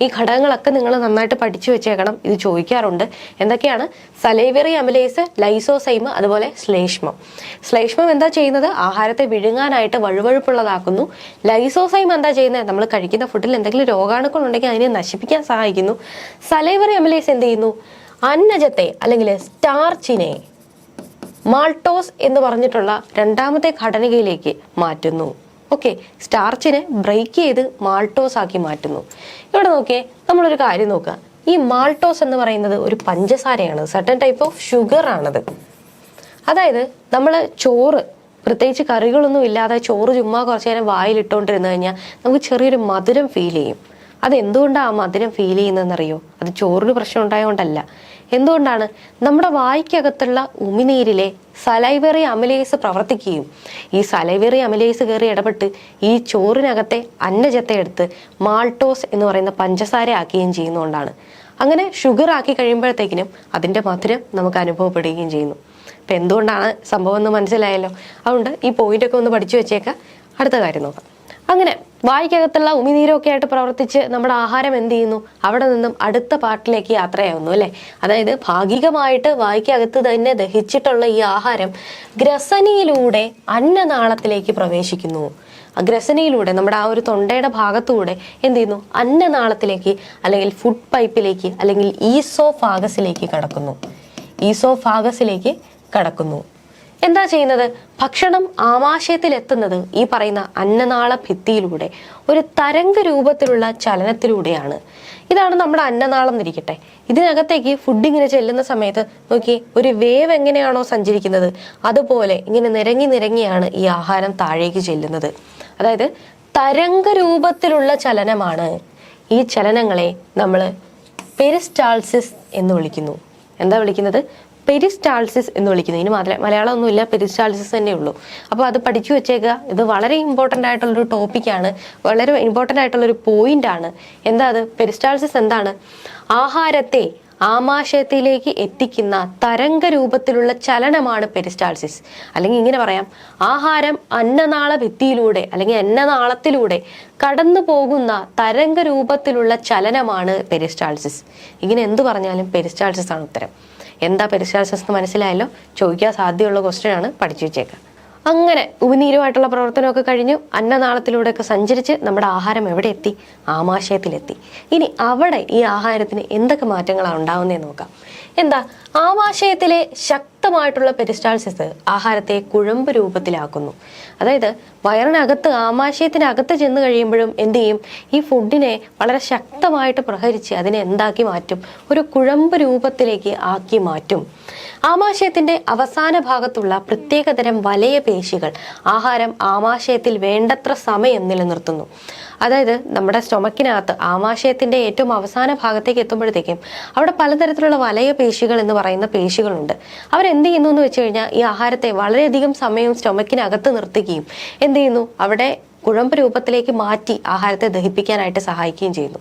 [SPEAKER 1] ഈ ഘടകങ്ങളൊക്കെ നിങ്ങൾ നന്നായിട്ട് പഠിച്ചു വെച്ചേക്കണം ഇത് ചോദിക്കാറുണ്ട്. എന്തൊക്കെയാണ്? സലൈവറി അമലേസ് ലൈസോസൈമ് അതുപോലെ ശ്ലേഷ്മം. ശ്ലേഷ്മം എന്താ ചെയ്യുന്നത്? ആഹാരത്തെ വിഴുങ്ങാനായിട്ട് വഴുവഴുപ്പുള്ളതാക്കുന്നു. ലൈസോസൈം എന്താ ചെയ്യുന്നത്? നമ്മൾ കഴിക്കുന്ന ഫുഡിൽ എന്തെങ്കിലും രോഗാണുക്കൾ ഉണ്ടെങ്കിൽ അതിനെ നശിപ്പിക്കാൻ സഹായിക്കുന്നു. സലൈവറി അമലേസ് എന്ത് ചെയ്യുന്നു? അന്നജത്തെ അല്ലെങ്കിൽ സ്റ്റാർച്ചിനെ മാൾട്ടോസ് എന്ന് പറഞ്ഞിട്ടുള്ള രണ്ടാമത്തെ ഘടനയിലേക്ക് മാറ്റുന്നു. ഓക്കെ സ്റ്റാർച്ചിനെ ബ്രേക്ക് ചെയ്ത് മാൾട്ടോസ് ആക്കി മാറ്റുന്നു. ഇവിടെ നോക്കിയേ നമ്മളൊരു കാര്യം നോക്കുക. ഈ മാൾട്ടോസ് എന്ന് പറയുന്നത് ഒരു പഞ്ചസാരയാണ് സർട്ടൻ ടൈപ്പ് ഓഫ് ഷുഗർ ആണത്. അതായത് നമ്മൾ ചോറ് പ്രത്യേകിച്ച് കറികളൊന്നും ഇല്ലാതെ ചോറ് ചുമ്മാ കുറച്ച് നേരം വായിലിട്ടുകൊണ്ടിരുന്നു കഴിഞ്ഞാൽ നമുക്ക് ചെറിയൊരു മധുരം ഫീൽ ചെയ്യും. അത് എന്തുകൊണ്ടാണ് ആ മധുരം ഫീൽ ചെയ്യുന്നതെന്നറിയോ? അത് ചോറിന് പ്രശ്നം ഉണ്ടായതുകൊണ്ടല്ല എന്തുകൊണ്ടാണ്? നമ്മുടെ വായ്ക്കകത്തുള്ള ഉമിനീരിലെ സലൈവറി അമിലേസ് പ്രവർത്തിക്കുകയും ഈ സലൈവറി അമിലേസ് കയറി ഇടപെട്ട് ഈ ചോറിനകത്തെ അന്നജത്തെ എടുത്ത് മാൾട്ടോസ് എന്ന് പറയുന്ന പഞ്ചസാര ആക്കുകയും ചെയ്യുന്നതുകൊണ്ടാണ്. അങ്ങനെ ഷുഗർ ആക്കി കഴിയുമ്പോഴത്തേക്കിനും അതിന്റെ മധുരം നമുക്ക് അനുഭവപ്പെടുകയും ചെയ്യുന്നു. അപ്പം എന്തുകൊണ്ടാണ് സംഭവം എന്ന് മനസ്സിലായല്ലോ? അതുകൊണ്ട് ഈ പോയിന്റൊക്കെ ഒന്ന് പഠിച്ചു വെച്ചേക്കാം. അടുത്ത കാര്യം നോക്കാം. അങ്ങനെ വായിക്കകത്തുള്ള ഉമിനീരൊക്കെ ആയിട്ട് പ്രവർത്തിച്ച് നമ്മുടെ ആഹാരം എന്ത് ചെയ്യുന്നു? അവിടെ നിന്നും അടുത്ത പാട്ടിലേക്ക് യാത്രയാവുന്നു അല്ലേ? അതായത് ഭാഗികമായിട്ട് വായിക്കകത്ത് തന്നെ ദഹിച്ചിട്ടുള്ള ഈ ആഹാരം ഗ്രസനിയിലൂടെ അന്നനാളത്തിലേക്ക് പ്രവേശിക്കുന്നു. ഗ്രസനയിലൂടെ നമ്മുടെ ആ ഒരു തൊണ്ടയുടെ ഭാഗത്തൂടെ എന്ത് ചെയ്യുന്നു? അന്നനാളത്തിലേക്ക് അല്ലെങ്കിൽ ഫുഡ് പൈപ്പിലേക്ക് അല്ലെങ്കിൽ ഈസോ ഫാഗസിലേക്ക് കടക്കുന്നു. ഈസോ ഫാഗസിലേക്ക് കടക്കുന്നു. എന്താ ചെയ്യുന്നത്? ഭക്ഷണം ആമാശയത്തിൽ എത്തുന്നത് ഈ പറയുന്ന അന്നനാള ഭിത്തിയിലൂടെ ഒരു തരംഗ രൂപത്തിലുള്ള ചലനത്തിലൂടെയാണ്. ഇതാണ് നമ്മുടെ അന്നനാളം എന്നിരിക്കട്ടെ. ഇതിനകത്തേക്ക് ഫുഡ് ഇങ്ങനെ ചെല്ലുന്ന സമയത്ത് നോക്കി ഒരു വേവ് എങ്ങനെയാണോ സഞ്ചരിക്കുന്നത്? അതുപോലെ ഇങ്ങനെ നിരങ്ങി നിരങ്ങിയാണ് ഈ ആഹാരം താഴേക്ക് ചെല്ലുന്നത്. അതായത് തരംഗ രൂപത്തിലുള്ള ചലനമാണ് ഈ ചലനങ്ങളെ നമ്മൾ പെരിസ്റ്റാൾസിസ് എന്ന് വിളിക്കുന്നു. എന്താ വിളിക്കുന്നത്? പെരിസ്റ്റാൾസിസ് എന്ന് വിളിക്കുന്നത് ഇനി മാത്രമേ മലയാളം ഒന്നുമില്ല പെരിസ്റ്റാൾസിസ് തന്നെ ഉള്ളൂ. അപ്പോൾ അത് പഠിച്ചു വെച്ചേക്കുക ഇത് വളരെ ഇമ്പോർട്ടന്റ് ആയിട്ടുള്ളൊരു ടോപ്പിക്കാണ് വളരെ ഇമ്പോർട്ടന്റ് ആയിട്ടുള്ളൊരു പോയിന്റ് ആണ്. എന്താ അത്? പെരിസ്റ്റാൾസിസ് എന്താണ്? ആഹാരത്തെ ആമാശയത്തിലേക്ക് എത്തിക്കുന്ന തരംഗ രൂപത്തിലുള്ള ചലനമാണ് പെരിസ്റ്റാൾസിസ്. അല്ലെങ്കിൽ ഇങ്ങനെ പറയാം. ആഹാരം അന്നനാള ഭിത്തിയിലൂടെ അല്ലെങ്കിൽ അന്നനാളത്തിലൂടെ കടന്നു പോകുന്ന തരംഗ രൂപത്തിലുള്ള ചലനമാണ് പെരിസ്റ്റാൾസിസ്. ഇങ്ങനെ എന്തു പറഞ്ഞാലും പെരിസ്റ്റാൾസിസ് ആണ് ഉത്തരം. എന്താ പെരിസ്റ്റാൾസിസ് എന്ന് മനസ്സിലായല്ലോ? ചോദിക്കാൻ സാധ്യതയുള്ള ക്വസ്റ്റ്യൻ ആണ് പഠിച്ചു വെച്ചേക്കുക അങ്ങനെ ഉപനീരുമായിട്ടുള്ള പ്രവർത്തനമൊക്കെ കഴിഞ്ഞു അന്നനാളത്തിലൂടെയൊക്കെ സഞ്ചരിച്ച് നമ്മുടെ ആഹാരം എവിടെ എത്തി? ആമാശയത്തിലെത്തി. ഇനി അവിടെ ഈ ആഹാരത്തിന് എന്തൊക്കെ മാറ്റങ്ങളാണ് ഉണ്ടാവുന്നതെന്ന് നോക്കാം. എന്താ? ആമാശയത്തിലെ ശക്തമായിട്ടുള്ള പെരിസ്റ്റാൾസിസ് ആഹാരത്തെ കുഴമ്പ് രൂപത്തിലാക്കുന്നു. അതായത് വയറിനകത്ത് ആമാശയത്തിനകത്ത് ചെന്ന് കഴിയുമ്പോഴും എന്ത് ചെയ്യും? ഈ ഫുഡിനെ വളരെ ശക്തമായിട്ട് പ്രഹരിച്ച് അതിനെ എന്താക്കി മാറ്റും? ഒരു കുഴമ്പ് രൂപത്തിലേക്ക് ആക്കി മാറ്റും. ആമാശയത്തിന്റെ അവസാന ഭാഗത്തുള്ള പ്രത്യേകതരം വലയ പേശികൾ ആഹാരം ആമാശയത്തിൽ വേണ്ടത്ര സമയം നിലനിർത്തുന്നു. അതായത് നമ്മുടെ സ്റ്റൊമക്കിനകത്ത് ആമാശയത്തിന്റെ ഏറ്റവും അവസാന ഭാഗത്തേക്ക് എത്തുമ്പോഴത്തേക്കും അവിടെ പലതരത്തിലുള്ള വലയ പേശികൾ എന്ന് പറയുന്ന പേശികളുണ്ട്. അവരെന്ത് ചെയ്യുന്നു എന്ന് വെച്ച് കഴിഞ്ഞാൽ ഈ ആഹാരത്തെ വളരെയധികം സമയവും സ്റ്റൊമക്കിനകത്ത് നിർത്തുകയും എന്ത് ചെയ്യുന്നു? അവിടെ കുഴമ്പ് രൂപത്തിലേക്ക് മാറ്റി ആഹാരത്തെ ദഹിപ്പിക്കാനായിട്ട് സഹായിക്കുകയും ചെയ്യുന്നു.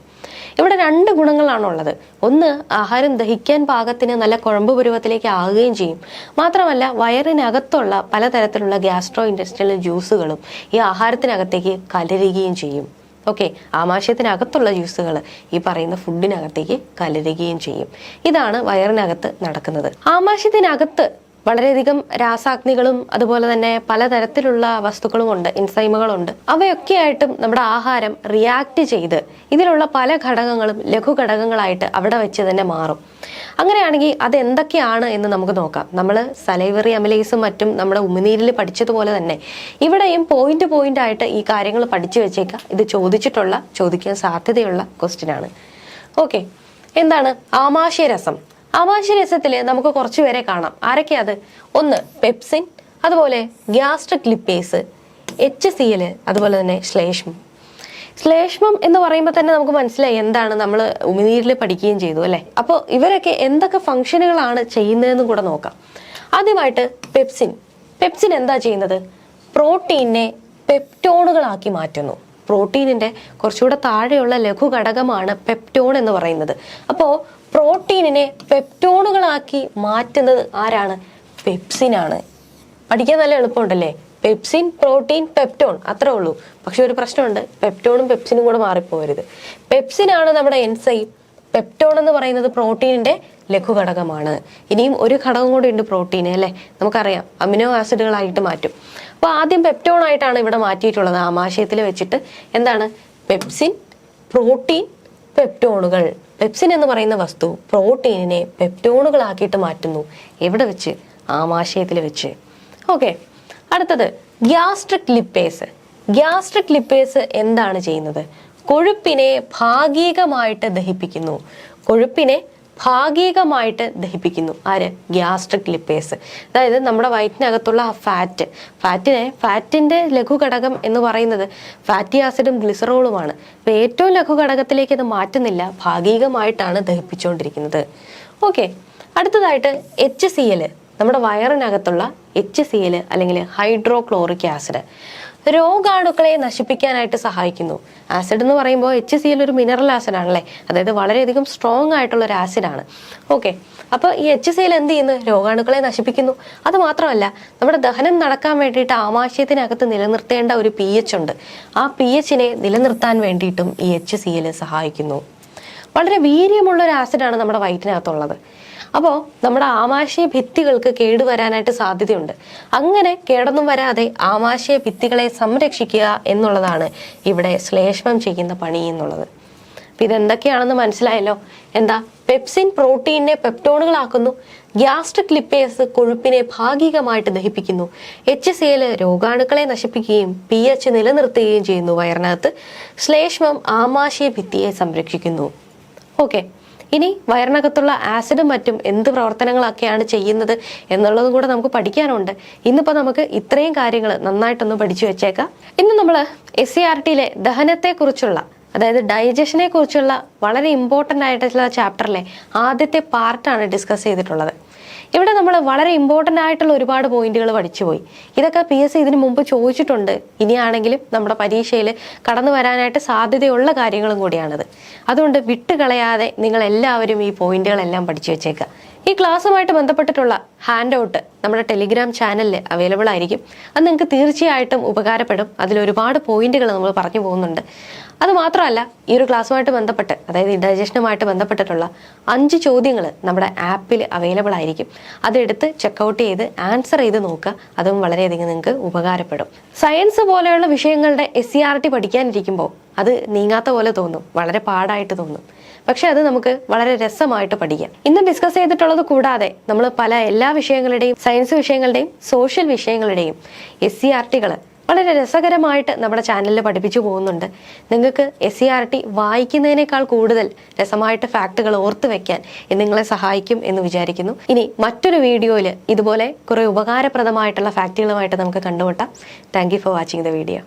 [SPEAKER 1] ഇവിടെ രണ്ട് ഗുണങ്ങളാണുള്ളത്. ഒന്ന് ആഹാരം ദഹിക്കാൻ പാകത്തിന് നല്ല കുഴമ്പ് പരുവത്തിലേക്ക് ആകുകയും ചെയ്യും. മാത്രമല്ല വയറിനകത്തുള്ള പലതരത്തിലുള്ള ഗ്യാസ്ട്രോ ഇൻഡസ്ട്രിയൽ ജ്യൂസുകളും ഈ ആഹാരത്തിനകത്തേക്ക് കലരുകയും ചെയ്യും. ഓക്കെ ആമാശയത്തിനകത്തുള്ള ജ്യൂസുകൾ ഈ പറയുന്ന ഫുഡിനകത്തേക്ക് കലരുകയും ചെയ്യും. ഇതാണ് വയറിനകത്ത് നടക്കുന്നത്. ആമാശയത്തിനകത്ത് വളരെയധികം രാസാഗ്നികളും അതുപോലെ തന്നെ പലതരത്തിലുള്ള വസ്തുക്കളുമുണ്ട് ഇൻസൈമുകളുണ്ട് അവയൊക്കെയായിട്ടും നമ്മുടെ ആഹാരം റിയാക്ട് ചെയ്ത് ഇതിലുള്ള പല ഘടകങ്ങളും ലഘു ഘടകങ്ങളായിട്ട് അവിടെ വെച്ച് തന്നെ മാറും. അങ്ങനെയാണെങ്കിൽ അത് എന്തൊക്കെയാണ് എന്ന് നമുക്ക് നോക്കാം. നമ്മൾ സലൈവറി അമിലേസും മറ്റും നമ്മുടെ ഉമിനീരിൽ പഠിച്ചതുപോലെ തന്നെ ഇവിടെയും പോയിന്റ് പോയിന്റ് ആയിട്ട് ഈ കാര്യങ്ങൾ പഠിച്ചു വെച്ചേക്കാം. ഇത് ചോദിച്ചിട്ടുള്ള ചോദിക്കാൻ സാധ്യതയുള്ള ക്വസ്റ്റ്യൻ ആണ്. ഓക്കെ എന്താണ്? ആമാശയരസം. ആമാശയരസത്തിൽ നമുക്ക് കുറച്ചുപേരെ കാണാം. ആരൊക്കെയാ അത്? ഒന്ന് പെപ്സിൻ അതുപോലെ gastric lipase H C L അതുപോലെ തന്നെ ശ്ലേഷ്മം. ശ്ലേഷ്മം എന്ന് പറയുമ്പോൾ തന്നെ നമുക്ക് മനസ്സിലായി എന്താണ് നമ്മൾ ഉമിനീരിൽ പഠിക്കുകയും ചെയ്തു അല്ലേ? അപ്പോൾ ഇവരൊക്കെ എന്തൊക്കെ ഫംഗ്ഷനുകളാണ് ചെയ്യുന്നതെന്നും കൂടെ നോക്കാം. ആദ്യമായിട്ട് പെപ്സിൻ. പെപ്സിൻ എന്താ ചെയ്യുന്നത്? പ്രോട്ടീനെ പെപ്റ്റോണുകളാക്കി മാറ്റുന്നു. പ്രോട്ടീനിന്റെ കുറച്ചുകൂടെ താഴെയുള്ള ലഘു ഘടകമാണ് പെപ്റ്റോൺ എന്ന് പറയുന്നത്. അപ്പോൾ പ്രോട്ടീനിനെ പെപ്റ്റോണുകളാക്കി മാറ്റുന്നത് ആരാണ്? പെപ്സിനാണ്. പഠിക്കാൻ നല്ല എളുപ്പമുണ്ടല്ലേ? പെപ്സിൻ പ്രോട്ടീൻ പെപ്റ്റോൺ അത്രേ ഉള്ളൂ. പക്ഷെ ഒരു പ്രശ്നമുണ്ട്. പെപ്റ്റോണും പെപ്സിനും കൂടെ മാറിപ്പോരുത് പെപ്സിനാണ് നമ്മുടെ എൻസൈം. പെപ്റ്റോൺ എന്ന് പറയുന്നത് പ്രോട്ടീനിന്റെ ലഘു ഘടകമാണ് ഇനിയും ഒരു ഘടകം കൂടി ഉണ്ട് പ്രോട്ടീൻ അല്ലേ? നമുക്കറിയാം. അമിനോ ആസിഡുകളായിട്ട് മാറ്റും. അപ്പൊ ആദ്യം പെപ്റ്റോൺ ആയിട്ടാണ് ഇവിടെ മാറ്റിയിട്ടുള്ളത്. ആമാശയത്തിൽ വെച്ചിട്ട് എന്താണ്? പെപ്സിൻ പ്രോട്ടീൻ പെപ്റ്റോണുകൾ പെപ്സിൻ എന്ന് പറയുന്ന വസ്തു പ്രോട്ടീനിനെ പെപ്റ്റോണുകളാക്കിയിട്ട് മാറ്റുന്നു. എവിടെ വെച്ച്? ആമാശയത്തിൽ വെച്ച്. ഓക്കെ. അടുത്തത് ഗ്യാസ്ട്രിക് ലിപ്പേസ് ഗ്യാസ്ട്രിക് ലിപ്പേസ് എന്താണ് ചെയ്യുന്നത്? കൊഴുപ്പിനെ ഭാഗികമായിട്ട് ദഹിപ്പിക്കുന്നു. കൊഴുപ്പിനെ ഭാഗികമായിട്ട് ദഹിപ്പിക്കുന്നു. ആര്? ഗ്യാസ്ട്രിക് ലിപ്പേസ് അതായത് നമ്മുടെ വയറ്റിനകത്തുള്ള ഫാറ്റ് ഫാറ്റിനെ ഫാറ്റിന്റെ ലഘുഘടകം എന്ന് പറയുന്നത് ഫാറ്റി ആസിഡും ഗ്ലിസറോളുമാണ് അപ്പോൾ ഏറ്റവും ലഘുഘടകത്തിലേക്ക് ഇത് മാറ്റുന്നില്ല. ഭാഗികമായിട്ടാണ് ദഹിപ്പിച്ചുകൊണ്ടിരിക്കുന്നത്. ഓക്കെ അടുത്തതായിട്ട് എച്ച് സി എൽ നമ്മുടെ വയറിനകത്തുള്ള എച്ച് സി എൽ അല്ലെങ്കിൽ ഹൈഡ്രോക്ലോറിക് ആസിഡ് രോഗാണുക്കളെ നശിപ്പിക്കാനായിട്ട് സഹായിക്കുന്നു. ആസിഡ് എന്ന് പറയുമ്പോൾ എച്ച് സി എൽ ഒരു മിനറൽ ആസിഡ് ആണല്ലേ? അതായത് വളരെയധികം സ്ട്രോങ് ആയിട്ടുള്ള ഒരു ആസിഡാണ് ഓക്കെ അപ്പോൾ ഈ എച്ച് സി എൽ എന്ത് ചെയ്യുന്നു? രോഗാണുക്കളെ നശിപ്പിക്കുന്നു. അത് മാത്രമല്ല നമ്മുടെ ദഹനം നടക്കാൻ വേണ്ടിയിട്ട് ആമാശയത്തിനകത്ത് നിലനിർത്തേണ്ട ഒരു പി എച്ച് ഉണ്ട്. ആ പി എച്ചിനെ നിലനിർത്താൻ വേണ്ടിയിട്ടും ഈ എച്ച് സി എൽ സഹായിക്കുന്നു. വളരെ വീര്യമുള്ള ഒരു ആസിഡാണ് നമ്മുടെ വയറ്റിനകത്തുള്ളത്. അപ്പോൾ നമ്മുടെ ആമാശയ ഭിത്തികൾക്ക് കേടുവരാനായിട്ട് സാധ്യതയുണ്ട്. അങ്ങനെ കേടൊന്നും വരാതെ ആമാശയ ഭിത്തികളെ സംരക്ഷിക്കുക എന്നുള്ളതാണ് ഇവിടെ ശ്ലേഷ്മം ചെയ്യുന്ന പണി എന്നുള്ളത്. അപ്പം ഇതെന്തൊക്കെയാണെന്ന് മനസ്സിലായല്ലോ? എന്താ? പെപ്സിൻ പ്രോട്ടീനെ പെപ്റ്റോണുകളാക്കുന്നു. ഗ്യാസ്ട്രിക് ലിപ്പേസ് കൊഴുപ്പിനെ ഭാഗികമായിട്ട് ദഹിപ്പിക്കുന്നു. എച്ച് സി എൽ രോഗാണുക്കളെ നശിപ്പിക്കുകയും പി എച്ച് നിലനിർത്തുകയും ചെയ്യുന്നു വയറിനകത്ത്. ശ്ലേഷ്മം ആമാശയ ഭിത്തിയെ സംരക്ഷിക്കുന്നു. ഓക്കെ. ഇനി വയറിനകത്തുള്ള ആസിഡും മറ്റും എന്ത് പ്രവർത്തനങ്ങളൊക്കെയാണ് ചെയ്യുന്നത് എന്നുള്ളതും കൂടെ നമുക്ക് പഠിക്കാനുണ്ട്. ഇന്നിപ്പോൾ നമുക്ക് ഇത്രയും കാര്യങ്ങൾ നന്നായിട്ടൊന്ന് പഠിച്ചു വെച്ചേക്കാം. ഇന്ന് നമ്മൾ എസ് സി ആർ ടിയിലെ ദഹനത്തെക്കുറിച്ചുള്ള അതായത് ഡൈജഷനെ കുറിച്ചുള്ള വളരെ ഇമ്പോർട്ടന്റ് ആയിട്ടുള്ള ചാപ്റ്ററിലെ ആദ്യത്തെ പാർട്ടാണ് ഡിസ്കസ് ചെയ്തിട്ടുള്ളത്. ഇവിടെ നമ്മൾ വളരെ ഇമ്പോർട്ടന്റ് ആയിട്ടുള്ള ഒരുപാട് പോയിന്റുകൾ പഠിച്ചുപോയി. ഇതൊക്കെ പി എസ് സി ഇതിനു മുമ്പ് ചോദിച്ചിട്ടുണ്ട്. ഇനിയാണെങ്കിലും നമ്മുടെ പരീക്ഷയിൽ കടന്നു വരാനായിട്ട് സാധ്യതയുള്ള കാര്യങ്ങളും കൂടിയാണിത്. അതുകൊണ്ട് വിട്ടുകളയാതെ നിങ്ങൾ എല്ലാവരും ഈ പോയിന്റുകളെല്ലാം പഠിച്ചു വെച്ചേക്കുക. ഈ ക്ലാസ്സുമായിട്ട് ബന്ധപ്പെട്ടിട്ടുള്ള ഹാൻഡ് ഔട്ട് നമ്മുടെ ടെലിഗ്രാം ചാനലിൽ അവൈലബിൾ ആയിരിക്കും. അത് നിങ്ങൾക്ക് തീർച്ചയായിട്ടും ഉപകാരപ്പെടും. അതിൽ ഒരുപാട് പോയിന്റുകൾ നമ്മൾ പറഞ്ഞു പോകുന്നുണ്ട്. അത് മാത്രമല്ല ഈ ഒരു ക്ലാസ്സുമായിട്ട് ബന്ധപ്പെട്ട് അതായത് ഡൈജഷനുമായിട്ട് ബന്ധപ്പെട്ടിട്ടുള്ള അഞ്ച് ചോദ്യങ്ങൾ നമ്മുടെ ആപ്പിൽ അവൈലബിൾ ആയിരിക്കും. അതെടുത്ത് ചെക്കൗട്ട് ചെയ്ത് ആൻസർ ചെയ്ത് നോക്കുക. അതും വളരെയധികം നിങ്ങൾക്ക് ഉപകാരപ്പെടും. സയൻസ് പോലെയുള്ള വിഷയങ്ങളുടെ എസ് സി ആർ ടി പഠിക്കാനിരിക്കുമ്പോൾ അത് നീങ്ങാത്ത പോലെ തോന്നും. വളരെ പാടായിട്ട് തോന്നും. പക്ഷെ അത് നമുക്ക് വളരെ രസമായിട്ട് പഠിക്കാം. ഇന്ന് ഡിസ്കസ് ചെയ്തിട്ടുള്ളത് കൂടാതെ നമ്മൾ പല എല്ലാ വിഷയങ്ങളുടെയും സയൻസ് വിഷയങ്ങളുടെയും സോഷ്യൽ വിഷയങ്ങളുടെയും എസ് സി ആർ ടികൾ വളരെ രസകരമായിട്ട് നമ്മുടെ ചാനലിൽ പഠിപ്പിച്ചു പോകുന്നുണ്ട്. നിങ്ങൾക്ക് എസ് സി ആർ ടി വായിക്കുന്നതിനേക്കാൾ കൂടുതൽ രസമായിട്ട് ഫാക്ടുകൾ ഓർത്തു വെക്കാൻ നിങ്ങളെ സഹായിക്കും എന്ന് വിചാരിക്കുന്നു. ഇനി മറ്റൊരു വീഡിയോയിൽ ഇതുപോലെ കുറേ ഉപകാരപ്രദമായിട്ടുള്ള ഫാക്ടുകളുമായിട്ട് നമുക്ക് കണ്ടുമുട്ടാം. Thank for watching the video